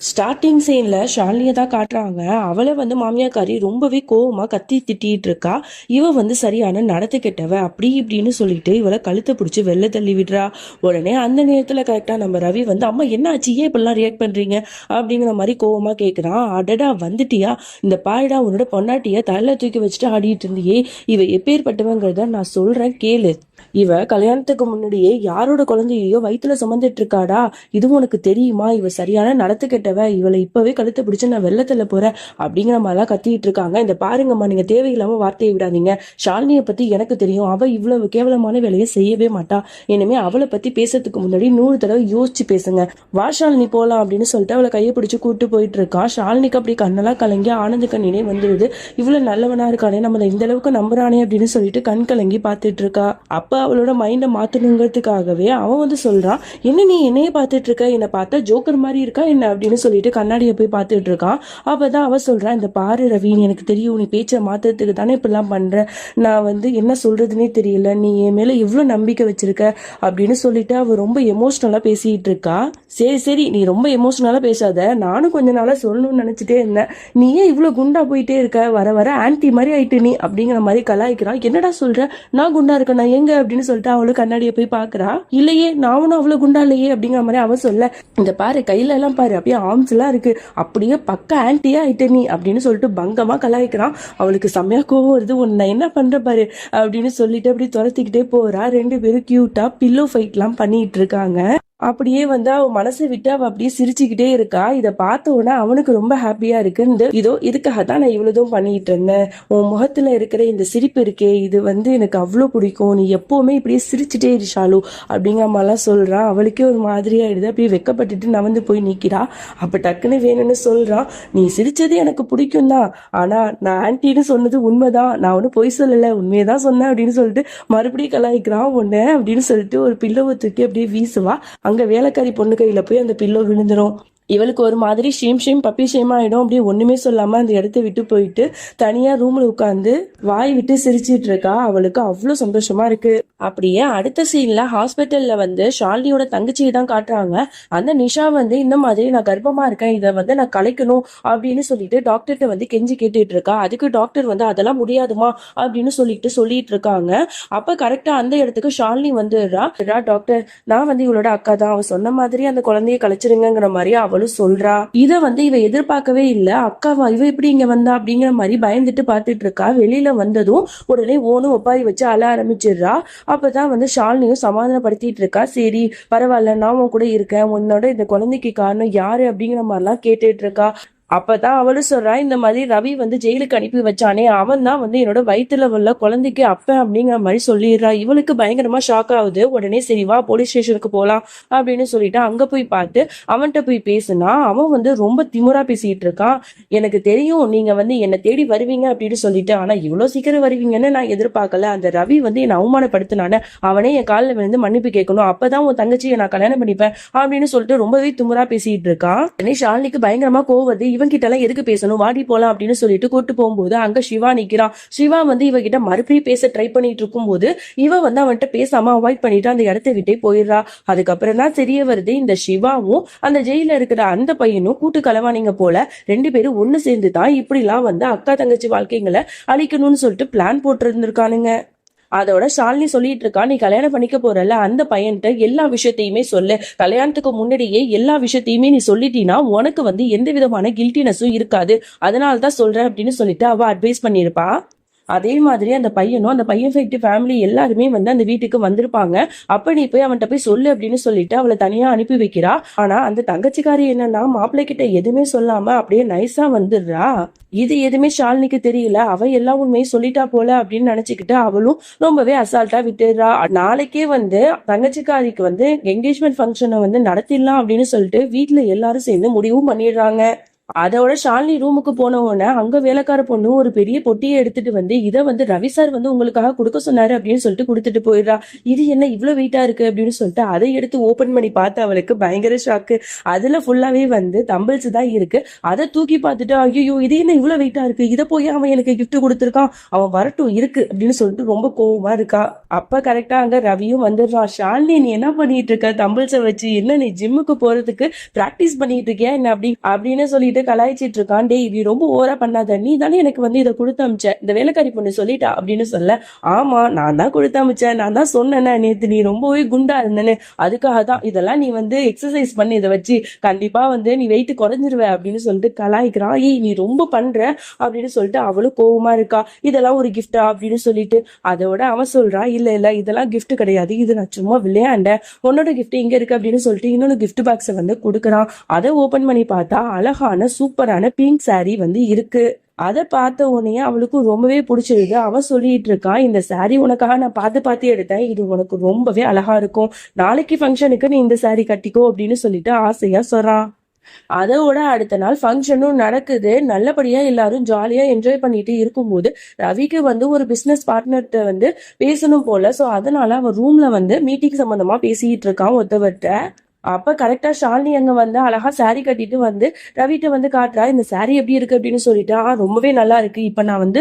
Starting சீனில் ஷாலினியை தான் காட்டுறாங்க. அவளை வந்து மாமியாக்காரி ரொம்பவே கோவமாக கத்தி திட்டிகிட்டு இருக்கா. இவ வந்து சரியான நடத்து கெட்டவ அப்படி இப்படின்னு சொல்லிட்டு இவளை கழுத்தை பிடிச்சி வெளில தள்ளி விடுறா. உடனே அந்த நேரத்தில் கரெக்டாக நம்ம ரவி வந்து அம்மா என்ன ஆச்சு ஏன் இப்படிலாம் ரியாக்ட் பண்ணுறீங்க அப்படிங்கிற மாதிரி கோவமாக கேட்குறான் அடடா வந்துட்டியா? இந்த பாயடா உன்னோட பொண்டாட்டிய தலையில தூக்கி வச்சுட்டு ஆடிட்டு இருந்தியே. இவ எப்பேற்பட்டவங்கிறத நான் சொல்கிறேன் கேளு. இவ கல்யாணத்துக்கு முன்னாடியே யாரோட குழந்தையோ வயித்துல சுமந்துட்டு இருக்காடா? இது உனக்கு தெரியுமா? இவ சரியான நடத்து கெட்டவ. இவளை இப்பவே கழுத்தை பிடிச்சு நான் வெள்ளத்துல போறேன். அப்படிங்கிற மாதிரிலாம் கத்திட்டு இருக்காங்க. இந்த பாருங்கம்மா நீங்க தேவையில்லாம வார்த்தையை விடாதீங்க. ஷாலினியை பத்தி எனக்கு தெரியும். அவ இவ்வளவு கேவலமான வேலையை செய்யவே மாட்டா. இனிமே அவளை பத்தி பேசுறதுக்கு முன்னாடி நூறு தடவை யோசிச்சு பேசுங்க. வா ஷாலினி போலாம் அப்படின்னு சொல்லிட்டு அவளை கையை பிடிச்சு கூட்டு போயிட்டு இருக்கா. ஷாலினிக்கு அப்படி கண்ணெல்லாம் கலங்கி ஆனந்த கண்ணினே வந்துடுது இவ்வளவு நல்லவனா இருக்கானே நம்மளை இந்த அளவுக்கு நம்புறானே அப்படின்னு சொல்லிட்டு கண் கலங்கி பார்த்துட்டு இருக்கா. அப்ப அவளோட மைண்டை மாற்றணுங்கிறதுக்காகவே அவன் வந்து சொல்கிறான் என்ன நீ என்னையே பார்த்துட்டு இருக்க என்னை பார்த்தா ஜோக்கர் மாதிரி இருக்கா? என்ன? அப்படின்னு சொல்லிட்டு கண்ணாடியை போய் பார்த்துட்டு இருக்கான் அப்பதான் அவள் சொல்கிறான் இந்த பாரு ரவி நீ எனக்கு தெரியும் நீ பேச்சை மாத்துறதுக்கு தானே இப்படிலாம் பண்ணுற நான் வந்து என்ன சொல்கிறதுனே தெரியல. நீ என் மேலே இவ்வளோ நம்பிக்கை வச்சிருக்க? அப்படின்னு சொல்லிட்டு அவள் ரொம்ப எமோஷ்னலாக பேசிகிட்டு இருக்கா சரி சரி நீ ரொம்ப எமோஷ்னலாக பேசாத. நானும் கொஞ்ச நாளாக சொல்லணும்னு நினச்சிட்டே இருந்தேன். நீ ஏன் இவ்வளோ குண்டா போயிட்டே இருக்க? வர வர ஆன்டி மாதிரி ஆயிட்டு நீ. அப்படிங்கிற மாதிரி கலாய்க்கிறான். என்னடா சொல்கிற நான் குண்டா இருக்கேன்? நான் எங்க அப்படின்னு சொல்லிட்டு அவளும் கண்ணாடியை போய் பாக்குறா இல்லையே நானும் அவ்வளவு குண்டா இல்லையே அப்படிங்கிற மாதிரி அவன் சொல்ல இந்த பாரு கையில எல்லாம் பாரு அப்படியே ஆர்ம்ஸ் எல்லாம் இருக்கு. அப்படியே பக்க ஆன்டியா ஆயிட்ட நீ அப்படின்னு சொல்லிட்டு பங்கமா கலாய்க்கிறான். அவளுக்கு செம்மையா கோவம் வருது. உன்னை என்ன பண்ற பாரு அப்படின்னு சொல்லிட்டு அப்படி துரத்திக்கிட்டே போறா. ரெண்டு பேரும் கியூட்டா பில்லோ ஃபைட்லாம் பண்ணிட்டு இருக்காங்க. அப்படியே வந்து அவ மனசை விட்டு அவ அப்படியே சிரிச்சுக்கிட்டே இருக்கா. இதை பார்த்த உடனே அவனுக்கு ரொம்ப ஹாப்பியா இருக்குன்னு இதோ இதுக்காக தான் நான் இவ்வளவுதும் பண்ணிட்டு இருந்தேன். உன் முகத்துல இருக்கிற இந்த சிரிப்பு இருக்கே இது வந்து எனக்கு அவ்வளோ பிடிக்கும். நீ எப்பவுமே இப்படியே சிரிச்சுட்டே இருஷாலு அப்படிங்கிற மாதிரிலாம் சொல்றான் அவளுக்கே ஒரு மாதிரியாயிடுது அப்படியே வெக்கப்பட்டுட்டு நவந்து போய் நிக்கிறா. அப்ப டக்குன்னு வேணும்னு சொல்றான் நீ சிரிச்சது எனக்கு பிடிக்கும் தான் ஆனா நான் ஆன்ட்டின்னு சொன்னது உண்மைதான். நான் ஒன்றும் பொய் சொல்லல. உண்மையை தான் சொன்னேன் அப்படின்னு சொல்லிட்டு மறுபடியும் கலாய்க்கிறான். உன்னை அப்படின்னு சொல்லிட்டு ஒரு பில்லவத்துக்கு தூக்கி அப்படியே வீசுவா. அங்கே வேலைக்காரி பொண்ணு கையில போய் அந்த பில்லோ விழுந்துரும். இவளுக்கு ஒரு மாதிரி ஷேம் ஷேம் பப்பி ஷேம் ஆயிடும். அப்படியே ஒண்ணுமே சொல்லாம அந்த இடத்த விட்டு போயிட்டு தனியா ரூம்ல உட்காந்து வாய் விட்டு சிரிச்சிட்டு இருக்கா. அவளுக்கு அவ்வளவு சந்தோஷமா இருக்கு. அப்படியே அடுத்த சீன்ல ஹாஸ்பிட்டல்ல வந்து ஷாலினியோட தங்கச்சியை தான் காட்டுறாங்க. அந்த நிஷா வந்து இந்த மாதிரி நான் கர்ப்பமா இருக்கேன். இதை வந்து நான் கலைக்கணும் அப்படின்னு சொல்லிட்டு டாக்டர்கிட்ட வந்து கெஞ்சி கேட்டுட்டு இருக்கா. அதுக்கு டாக்டர் வந்து அதெல்லாம் முடியாதுமா அப்படின்னு சொல்லிட்டு சொல்லிட்டு இருக்காங்க. அப்ப கரெக்டா அந்த இடத்துக்கு ஷாலினி வந்துடுறா. டாக்டர் நான் வந்து இவளோட அக்கா தான். அவ சொன்ன மாதிரி அந்த குழந்தைய கலைச்சிருங்கிற மாதிரி அவளும் சொல்றா இத வந்து இவ எதிர்பார்க்கவே இல்ல. அக்காவா இவ எப்படி இங்க வந்தா? அப்படிங்கிற மாதிரி பயந்துட்டு பார்த்துட்டு இருக்கா. வெளியில வந்ததும் உடனே ஓனும் ஒப்பாரி வச்சு அழ ஆரம்பிச்சிடுறா. அப்பதான் வந்து ஷாலினியும் சமாதானப்படுத்திட்டு இருக்கா. சரி பரவாயில்ல நான் உன் கூட இருக்கேன். உன்னோட இந்த குழந்தைக்கு காரணம் யாரு? அப்படிங்கிற மாதிரிலாம் கேட்டுட்டு இருக்கா. அப்பதான் அவளும் சொல்றா இந்த மாதிரி ரவி வந்து ஜெயிலுக்கு அனுப்பி வச்சானே அவன் தான் வந்து என்னோட வயிற்றுல உள்ள குழந்தைக்கு அப்ப அப்படிங்கிற மாதிரி சொல்லிடுறா. இவளுக்கு பயங்கரமா ஷாக் ஆகுது. உடனே சரி வா போலீஸ் ஸ்டேஷனுக்கு போலாம் அப்படின்னு சொல்லிட்டு அங்க போய் பார்த்து அவன்கிட்ட போய் பேசுனா அவன் வந்து ரொம்ப திமுறா பேசிட்டு இருக்கான். எனக்கு தெரியும் நீங்க வந்து என்னை தேடி வருவீங்க அப்படின்னு சொல்லிட்டு ஆனா இவ்வளவு சீக்கிரம் வருவீங்கன்னு நான் எதிர்பார்க்கல. அந்த ரவி வந்து என்னை அவமானப்படுத்தினானே அவனே என் காலில் விழுந்து மன்னிப்பு கேட்கணும். அப்பதான் உன் தங்கச்சியை நான் கல்யாணம் பண்ணிப்பேன் அப்படின்னு சொல்லிட்டு ரொம்பவே திமுறா பேசிட்டு இருக்கான். உடனே ஷாலினிக்கு பயங்கரமா கோவது இவன் கிட்ட எல்லாம் எதுக்கு பேசணும்? வாடி போலாம் அப்படின்னு சொல்லிட்டு கூட்டு போகும்போது அங்க சிவா நிக்கிறான். சிவா வந்து இவகிட்ட மறுபடியும் பேச ட்ரை பண்ணிட்டு இருக்கும்போது இவ வந்து அவன்கிட்ட பேசாம அவாய்ட் பண்ணிட்டு அந்த இடத்த விட்டே போயிடுறா. அதுக்கப்புறம் தான் தெரிய வருது இந்த சிவாவும் அந்த ஜெயில இருக்கிற அந்த பையனும் கூட்டு கலவானிங்க போல ரெண்டு பேரும் ஒன்னு சேர்ந்து தான் இப்படிலாம் வந்து அக்கா தங்கச்சி வாழ்க்கைங்களை அழிக்கணும்னு சொல்லிட்டு பிளான் போட்டு இருந்திருக்கானுங்க அதோட ஷாலினி சொல்லிட்டு இருக்கா நீ கல்யாணம் பண்ணிக்க போறல அந்த பையன்கிட்ட எல்லா விஷயத்தையுமே சொல்லு. கல்யாணத்துக்கு முன்னாடியே எல்லா விஷயத்தையுமே நீ சொல்லிட்டீனா உனக்கு வந்து எந்த விதமான கில்ட்டினஸும் இருக்காது. அதனால தான் சொல்றேன் அப்படின்னு சொல்லிட்டு அவ அட்வைஸ் பண்ணியிருப்பா. அதே மாதிரி அந்த பையனும் அந்த பையன் ஃபைட்டு ஃபேமிலி எல்லாருமே வந்து அந்த வீட்டுக்கு வந்திருப்பாங்க. அப்ப நீ போய் அவன்கிட்ட போய் சொல்லு அப்படின்னு சொல்லிட்டு அவளை தனியா அனுப்பி வைக்கிறா. ஆனா அந்த தங்கச்சிக்காரி என்னன்னா மாப்பிள்ளை கிட்ட எதுவுமே சொல்லாம அப்படியே நைஸா வந்துடுறா. இது எதுவுமே ஷாலினிக்கு தெரியல. அவ எல்லா உண்மையும் சொல்லிட்டா போல அப்படின்னு நினைச்சுக்கிட்டு அவளும் ரொம்பவே அசால்ட்டா விட்டுடுறா. நாளைக்கே வந்து தங்கச்சிக்காரிக்கு வந்து என்கேஜ்மெண்ட் ஃபங்க்ஷனை வந்து நடத்திடலாம் அப்படின்னு சொல்லிட்டு வீட்டுல எல்லாரும் சேர்ந்து முடிவும் பண்ணிடுறாங்க. அதோட ஷாலினி ரூமுக்கு போன உடனே அங்க வேலைக்கார பொண்ணு ஒரு பெரிய பொட்டியை எடுத்துட்டு வந்து இதை வந்து ரவி சார் வந்து உங்களுக்காக கொடுக்க சொன்னாரு அப்படின்னு சொல்லிட்டு கொடுத்துட்டு போயிடுறா. இது என்ன இவ்வளவு வெயிட்டா இருக்கு அப்படின்னு சொல்லிட்டு அதை எடுத்து ஓபன் பண்ணி பார்த்து அவளுக்கு பயங்கர ஷாக்கு அதுல ஃபுல்லாவே வந்து தம்பிள்ஸ் தான் இருக்கு. அதை தூக்கி பார்த்துட்டு ஐயோ இது என்ன இவ்வளவு வெயிட்டா இருக்கு? இதை போய் அவன் எனக்கு கிஃப்ட் கொடுத்துருக்கான். அவன் வரட்டும் இருக்கு அப்படின்னு சொல்லிட்டு ரொம்ப கோவமா இருக்கா. அப்ப கரெக்டா அங்க ரவியும் வந்துடுறான் ஷாலினி நீ என்ன பண்ணிட்டு இருக்க? தம்பிள்ஸை வச்சு என்ன நீ ஜிம்முக்கு போறதுக்கு பிராக்டிஸ் பண்ணிட்டு இருக்கியா? என்ன அப்படி அப்படின்னு சொல்லிட்டு கலாய்ச்சிட்டு இருக்கான். டேய் இது ரொம்ப ஓரா பண்ணாத. நீ தானே எனக்கு வந்து இதை கொடுத்து அமிச்ச. இந்த வேலைக்காரி பொண்ணு சொல்லிட்டா அப்படின்னு சொல்ல. ஆமா நான் தான் கொடுத்து அமிச்சேன். நான் தான் சொன்னேனே நேத்து நீ ரொம்பவே குண்டா இருந்தேன்னு. அதுக்காக தான் இதெல்லாம் நீ வந்து எக்ஸசைஸ் பண்ணி இதை வச்சு. கண்டிப்பா வந்து நீ வெயிட் குறைஞ்சிருவ அப்படின்னு சொல்லிட்டு கலாய்க்கிறான். ஏய் நீ ரொம்ப பண்ற அப்படின்னு சொல்லிட்டு அவளும் கோவமா இருக்கா. இதெல்லாம் ஒரு கிஃப்டா அப்படின்னு சொல்லிட்டு அதோட அவன் சொல்றா இல்ல இல்ல இதெல்லாம் கிஃப்ட் கிடையாது. இது நான் சும்மா விளையாண்டேன். உன்னோட கிஃப்ட் இங்க இருக்கு? அப்படின்னு சொல்லிட்டு இன்னொரு கிஃப்ட் பாக்ஸை வந்து கொடுக்குறான். அதை ஓபன் பண்ணி பார்த்தா அழகான சூப்பரான பிங்க் saree வந்து இருக்கு. அதை பார்த்த உடனே அவளுக்கும் ரொம்பவே பிடிச்சிருது. அவ சொல்லிட்டு இருக்கான் இந்த saree உனக்காக நான் பார்த்து பார்த்து எடுத்தேன். இது உனக்கு ரொம்பவே அழகா இருக்கும். நாளைக்கு ஃபங்க்ஷனுக்கு நீ இந்த saree கட்டிக்கோ அப்படின்னு சொல்லிட்டு ஆசையா சொல்றான் அதோட அடுத்த நாள் ஃபங்க்ஷனும் நடக்குது. நல்லபடியா எல்லாரும் ஜாலியா என்ஜாய் பண்ணிட்டு இருக்கும்போது ரவிக்கு வந்து ஒரு பிசினஸ் பார்ட்னர்கிட்ட வந்து பேசணும் போல. சோ அதனால அவன் ரூம்ல வந்து மீட்டிங் சம்பந்தமா பேசிட்டு இருக்கான் ஒருத்தவர்கிட்ட அப்ப கரெக்டா ஷாலினி அங்க வந்து அழகா சாரீ கட்டிட்டு வந்து ரவிட்ட வந்து காட்டுறா இந்த saree எப்படி இருக்கு? அப்படின்னு சொல்லிட்டு "ஆ, ரொம்பவே நல்லா இருக்கு. இப்ப நான் வந்து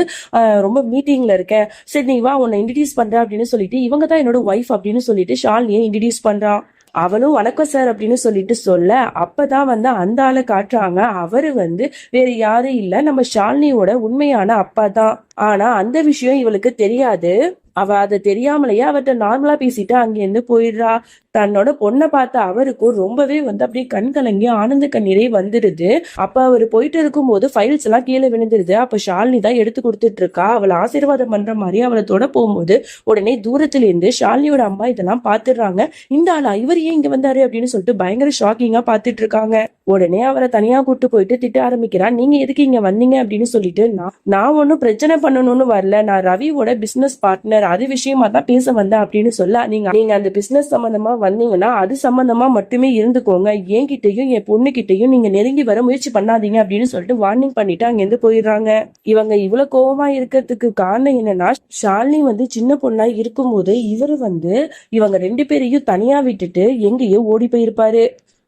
ரொம்ப மீட்டிங்ல இருக்கேன். சரி நீ வா உன்னை இன்ட்ரடியூஸ் பண்றேன் அப்படின்னு சொல்லிட்டு இவங்க தான் என்னோட ஒய்ஃப் அப்படின்னு சொல்லிட்டு ஷாலினியை இன்ட்ரடியூஸ் பண்றான் அவளும் வணக்கம் சார் அப்படின்னு சொல்லிட்டு சொல்ல அப்பதான் வந்து அந்த ஆளை காட்டுறாங்க. அவரு வந்து வேற யாரும் இல்ல. நம்ம ஷாலினியோட உண்மையான அப்பா தான். ஆனா அந்த விஷயம் இவளுக்கு தெரியாது. அவ அதை தெரியாமலேயே அவர்கிட்ட நார்மலா பேசிட்டு அங்கேருந்து போயிடுறா. தன்னோட பொண்ணை பார்த்த அவருக்கும் ரொம்பவே வந்து அப்படியே கண் கலங்கி ஆனந்த கண்ணீரே வந்துடுது. அப்ப அவர் போயிட்டு இருக்கும்போது ஃபைல்ஸ் எல்லாம் கீழே விழுந்துருது அப்ப ஷாலினி தான் எடுத்து கொடுத்துட்டு இருக்கா அவளை ஆசீர்வாதம் பண்ற மாதிரி அவளை தொட போகும்போது உடனே தூரத்துல இருந்து ஷாலினியோட அம்மா இதெல்லாம் பாத்துடுறாங்க இந்த ஆளா? இவர் ஏன் இங்க வந்தாரு? அப்படின்னு சொல்லிட்டு பயங்கர ஷாக்கிங்கா பாத்துட்டு இருக்காங்க உடனே அவரை தனியா கூட்டு போயிட்டு திட்ட ஆரம்பிக்கிறான் நீங்க எதுக்கு இங்க வந்தீங்க? அப்படின்னு சொல்லிட்டு நான் நான் ஒன்னும் பிரச்சனை பண்ணணும்னு வரல. நான் ரவியோட பிசினஸ் பார்ட்னர் அது விஷயமா தான் பேச வந்தேன் அப்படின்னு சொல்ல நீங்க நீங்க அந்த பிசினஸ் சம்பந்தமா வந்தீங்கன்னா அது சம்பந்தமா மட்டுமே இருந்துக்கோங்க. என்கிட்டயும் என் பொண்ணுகிட்டயும் நீங்க நெருங்கி வர முயற்சி பண்ணாதீங்க அப்படின்னு சொல்லிட்டு வார்னிங் பண்ணிட்டு அங்கிருந்து போயிடுறாங்க. இவங்க இவ்வளவு கோவமா இருக்கிறதுக்கு காரணம் என்னன்னா ஷாலினி வந்து சின்ன பொண்ணா இருக்கும்போது இவரு வந்து இவங்க ரெண்டு பேரையும் தனியா விட்டுட்டு எங்கேயோ ஓடி போயிருப்பாரு.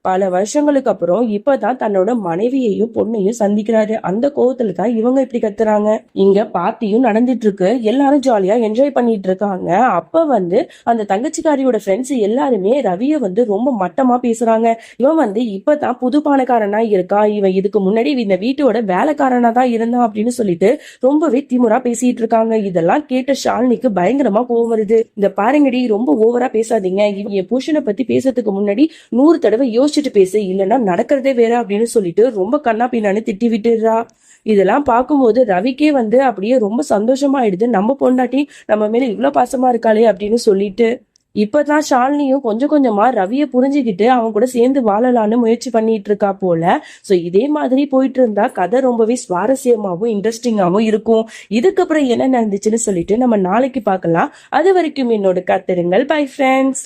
பல வருஷங்களுக்கு அப்புறம் இப்பதான் தன்னோட மனைவியையும் பொண்ணையும் சந்திக்கிறாரு. அந்த கோவத்துல தான் இவங்க இப்படி கத்துறாங்க. இங்க பார்ட்டியும் நடந்துட்டு இருக்கு எல்லாரும் ஜாலியா என்ஜாய் பண்ணிட்டு இருக்காங்க அப்ப வந்து அந்த தங்கச்சிக்காரியோட ஃப்ரெண்ட்ஸ் எல்லாருமே ரவிய வந்து ரொம்ப மட்டமா பேசுறாங்க. இவன் வந்து இப்பதான் புது பானக்காரனா இருக்கான் இவன் இதுக்கு முன்னாடி இந்த வீட்டோட வேலைக்காரனா தான் இருந்தான் அப்படின்னு சொல்லிட்டு ரொம்பவே திமுறா பேசிட்டு இருக்காங்க இதெல்லாம் கேட்ட ஷாலினிக்கு பயங்கரமா கோவம் வருது. இந்த பாருங்கடி ரொம்ப ஓவரா பேசாதீங்க. இவன் என் புருஷனை பத்தி பேசுறதுக்கு முன்னாடி நூறு தடவை யோசிச்சுட்டு பேசு இல்லைன்னா நடக்கிறதே வேற அப்படின்னு சொல்லிட்டு ரொம்ப கண்ணா பின்னான்னு திட்டி விட்டுடுறா. இதெல்லாம் பார்க்கும்போது ரவிக்கே வந்து அப்படியே ரொம்ப சந்தோஷமாயிடுது. நம்ம பொண்டாட்டி நம்ம மேல இவ்வளவு பாசமா இருக்காளே அப்படின்னு சொல்லிட்டு. இப்பதான் ஷாலினியும் கொஞ்சம் கொஞ்சமா ரவியை புரிஞ்சுக்கிட்டு அவன் கூட சேர்ந்து வாழலான்னு முயற்சி பண்ணிட்டு இருக்கா போல. சோ இதே மாதிரி போயிட்டு இருந்தா கதை ரொம்பவே சுவாரஸ்யமாகவும் இன்ட்ரெஸ்டிங்காகவும் இருக்கும். இதுக்கப்புறம் என்ன நடந்துச்சுன்னு சொல்லிட்டு நம்ம நாளைக்கு பார்க்கலாம். அது வரைக்கும் என்னோட காத்திருங்கள். Bye friends